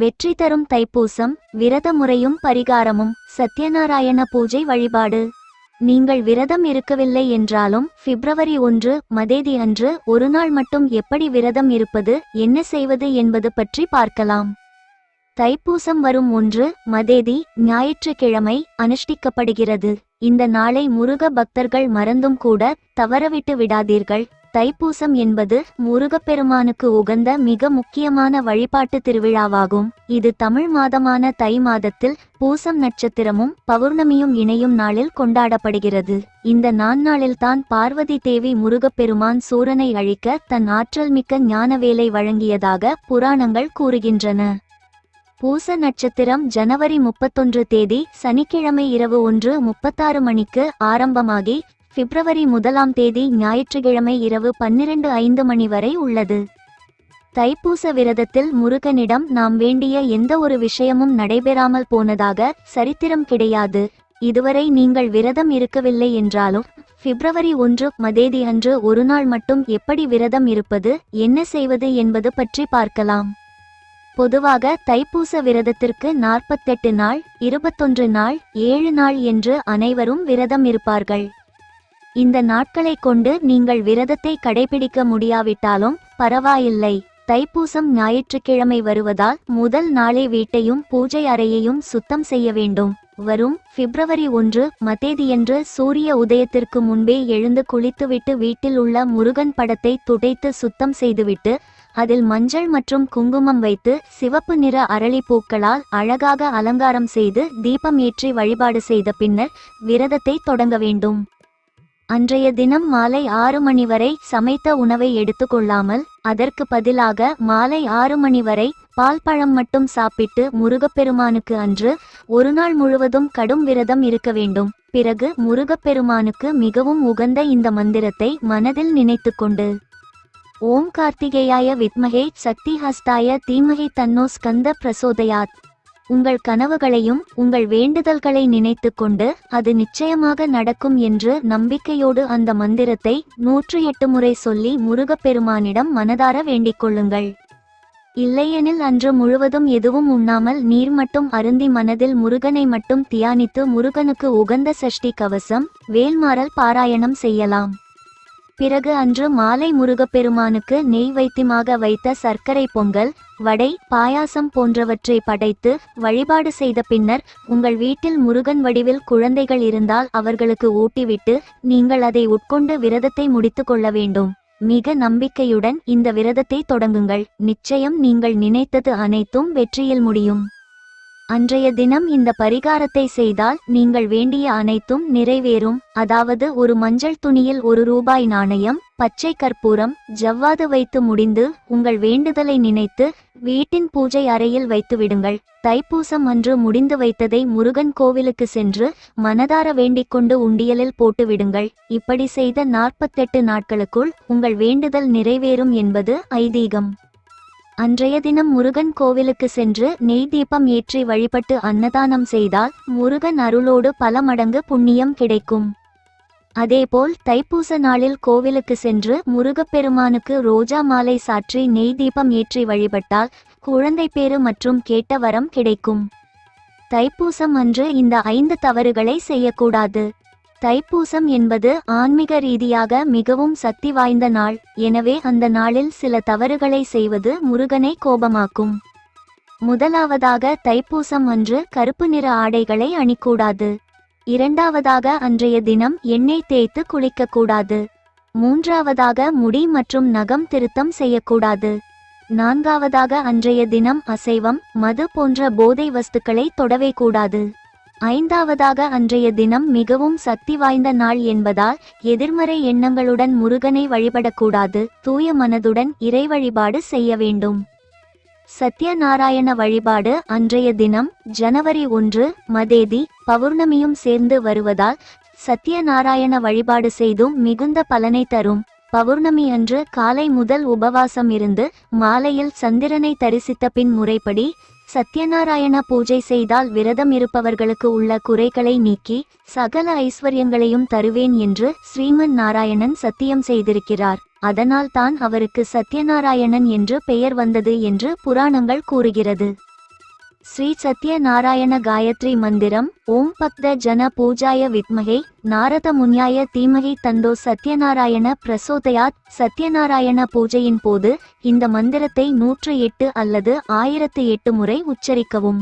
வெற்றி தரும் தைப்பூசம் விரத முறையும் பரிகாரமும் சத்யநாராயண பூஜை வழிபாடு. நீங்கள் விரதம் இருக்கவில்லை என்றாலும் பிப்ரவரி ஒன்று மதேதி அன்று ஒரு நாள் மட்டும் எப்படி விரதம் இருப்பது என்ன செய்வது என்பது பற்றி பார்க்கலாம். தைப்பூசம் வரும் ஒன்று மதேதி ஞாயிற்றுக்கிழமை அனுஷ்டிக்கப்படுகிறது. இந்த நாளை முருக பக்தர்கள் மறந்தும் கூட தவறவிட்டு விடாதீர்கள். தைப்பூசம் என்பது முருகப்பெருமானுக்கு உகந்த மிக முக்கியமான வழிபாட்டு திருவிழாவாகும். இது தமிழ் மாதமான தை மாதத்தில் பூசம் நட்சத்திரமும் பௌர்ணமியும் இணையும் நாளில் கொண்டாடப்படுகிறது. இந்த நான்னாளில்தான் பார்வதி தேவி முருகப்பெருமான் சூரனை அழிக்க தன் ஆற்றல் மிக்க ஞானவேலை வழங்கியதாக புராணங்கள் கூறுகின்றன. பூச நட்சத்திரம் ஜனவரி முப்பத்தொன்று தேதி சனிக்கிழமை இரவு ஒன்று முப்பத்தாறு மணிக்கு ஆரம்பமாகி பிப்ரவரி முதலாம் தேதி ஞாயிற்றுக்கிழமை இரவு பன்னிரண்டு ஐந்து மணி வரை உள்ளது. தைப்பூச விரதத்தில் முருகனிடம் நாம் வேண்டிய எந்த ஒரு விஷயமும் நடைபெறாமல் போனதாக சரித்திரம் கிடையாது. இதுவரை நீங்கள் விரதம் இருக்கவில்லை என்றாலும் பிப்ரவரி ஒன்று மதேதி அன்று ஒரு நாள் மட்டும் எப்படி விரதம் இருப்பது என்ன செய்வது என்பது பற்றி பார்க்கலாம். பொதுவாக தைப்பூச விரதத்திற்கு நாற்பத்தெட்டு நாள் இருபத்தொன்று நாள் ஏழு நாள் என்று அனைவரும் விரதம் இருப்பார்கள். இந்த நாட்களைக் கொண்டு நீங்கள் விரதத்தை கடைபிடிக்க முடியாவிட்டாலும் பரவாயில்லை. தைப்பூசம் ஞாயிற்றுக்கிழமை வருவதால் முதல் நாளே வீட்டையும் பூஜை அறையையும் சுத்தம் செய்ய வேண்டும். வரும் பிப்ரவரி ஒன்று மதேதியன்று சூரிய உதயத்திற்கு முன்பே எழுந்து குளித்துவிட்டு வீட்டில் உள்ள முருகன் படத்தை துடைத்து சுத்தம் செய்துவிட்டு அதில் மஞ்சள் மற்றும் குங்குமம் வைத்து சிவப்பு நிற அரளி பூக்களால் அழகாக அலங்காரம் செய்து தீபம் ஏற்றி வழிபாடு செய்த பின்னர் விரதத்தை தொடங்க வேண்டும். அன்றைய தினம் மாலை ஆறு மணி வரை சமைத்த உணவை எடுத்துக்கொள்ளாமல் அதற்கு பதிலாக மாலை ஆறு மணி வரை பால் பழம் மட்டும் சாப்பிட்டு முருகப்பெருமானுக்கு அன்று ஒரு நாள் முழுவதும் கடும் விரதம் இருக்க வேண்டும். பிறகு முருகப்பெருமானுக்கு மிகவும் உகந்த இந்த மந்திரத்தை மனதில் நினைத்துக்கொண்டு ஓம் கார்த்திகேயாய வித்மகே சக்தி ஹஸ்தாய தீமகை தன்னோ ஸ்கந்த பிரசோதயாத். உங்கள் கனவுகளையும் உங்கள் வேண்டுதல்களை நினைத்துக்கொண்டு அது நிச்சயமாக நடக்கும் என்று நம்பிக்கையோடு அந்த மந்திரத்தை நூற்று எட்டு முறை சொல்லி முருகப்பெருமானிடம் மனதார வேண்டிக் கொள்ளுங்கள். இல்லையெனில் அன்று முழுவதும் எதுவும் உண்ணாமல் நீர் மட்டும் அருந்தி மனதில் முருகனை மட்டும் தியானித்து முருகனுக்கு உகந்த சஷ்டி கவசம் வேல்மாறல் பாராயணம் செய்யலாம். பிறகு அன்று மாலை முருகப்பெருமானுக்கு நெய் வைத்தியமாக வைத்த சர்க்கரை பொங்கல் வடை பாயாசம் போன்றவற்றை படைத்து வழிபாடு செய்த பின்னர் உங்கள் வீட்டில் முருகன் வடிவில் குழந்தைகள் இருந்தால் அவர்களுக்கு ஊட்டிவிட்டு நீங்கள் அதை உட்கொண்டு விரதத்தை முடித்து கொள்ள வேண்டும். மிக நம்பிக்கையுடன் இந்த விரதத்தை தொடங்குங்கள். நிச்சயம் நீங்கள் நினைத்தது அனைத்தும் வெற்றியில் முடியும். அன்றைய தினம் இந்த பரிகாரத்தை செய்தால் நீங்கள் வேண்டிய அனைத்தும் நிறைவேறும். அதாவது ஒரு மஞ்சள் துணியில் ஒரு ரூபாய் நாணயம் பச்சை கற்பூரம் ஜவ்வாது வைத்து முடிந்து உங்கள் வேண்டுதலை நினைத்து வீட்டின் பூஜை அறையில் வைத்துவிடுங்கள். தைப்பூசம் அன்று முடிந்து வைத்ததை முருகன் கோவிலுக்கு சென்று மனதார வேண்டிக் கொண்டு உண்டியலில் போட்டுவிடுங்கள். இப்படி செய்த நாற்பத்தெட்டு நாட்களுக்குள் உங்கள் வேண்டுதல் நிறைவேறும் என்பது ஐதீகம். அன்றைய தினம் முருகன் கோவிலுக்கு சென்று நெய் தீபம் ஏற்றி வழிபட்டு அன்னதானம் செய்தால் முருகன் அருளோடு பல மடங்கு புண்ணியம் கிடைக்கும். அதேபோல் தைப்பூச நாளில் கோவிலுக்கு சென்று முருகப்பெருமானுக்கு ரோஜா மாலை சாற்றி நெய் தீபம் ஏற்றி வழிபட்டால் குழந்தை பேறு மற்றும் கேட்ட வரம் கிடைக்கும். தைப்பூசம் அன்று இந்த ஐந்து தவறுகளை செய்யக்கூடாது. தைப்பூசம் என்பது ஆன்மீக ரீதியாக மிகவும் சக்தி வாய்ந்த நாள். எனவே அந்த நாளில் சில தவறுகளை செய்வது முருகனை கோபமாக்கும். முதலாவதாக தைப்பூசம் அன்று கருப்பு நிற ஆடைகளை அணிக்கூடாது. இரண்டாவதாக அன்றைய தினம் எண்ணெய் தேய்த்து குளிக்கக்கூடாது. மூன்றாவதாக முடி மற்றும் நகம் திருத்தம் செய்யக்கூடாது. நான்காவதாக அன்றைய தினம் அசைவம் மது போன்ற போதை வஸ்துக்களை தொடவே கூடாது. ஐந்தாவதாக அன்றைய தினம் மிகவும் சக்தி வாய்ந்த நாள் என்பதால் எதிர்மறை எண்ணங்களுடன் முருகனை வழிபடக்கூடாது. தூய மனதுடன் இறை வழிபாடு செய்ய வேண்டும். சத்யநாராயண வழிபாடு அன்றைய தினம் ஜனவரி ஒன்று மதேதி பௌர்ணமியும் சேர்ந்து வருவதால் சத்யநாராயண வழிபாடு செய்தும் மிகுந்த பலனை தரும். பௌர்ணமி அன்று காலை முதல் உபவாசம் இருந்து மாலையில் சந்திரனை தரிசித்த பின் முறைப்படி சத்யநாராயண பூஜை செய்தால் விரதம் இருப்பவர்களுக்கு உள்ள குறைகளை நீக்கி சகல ஐஸ்வர்யங்களையும் தருவேன் என்று ஸ்ரீமன் நாராயணன் சத்தியம் செய்திருக்கிறார். அதனால் தான் அவருக்கு சத்யநாராயணன் என்று பெயர் வந்தது என்று புராணங்கள் கூறுகிறது. ஸ்ரீ சத்யநாராயண காயத்ரி மந்திரம் ஓம் பக்த ஜன பூஜாய வித்மகை நாரத முன்யாய தீமகி தந்தோ சத்யநாராயண பிரசோதயாத் சத்யநாராயண பூஜையின் போது இந்த மந்திரத்தை நூற்று எட்டு அல்லது ஆயிரத்து எட்டு முறை உச்சரிக்கவும்.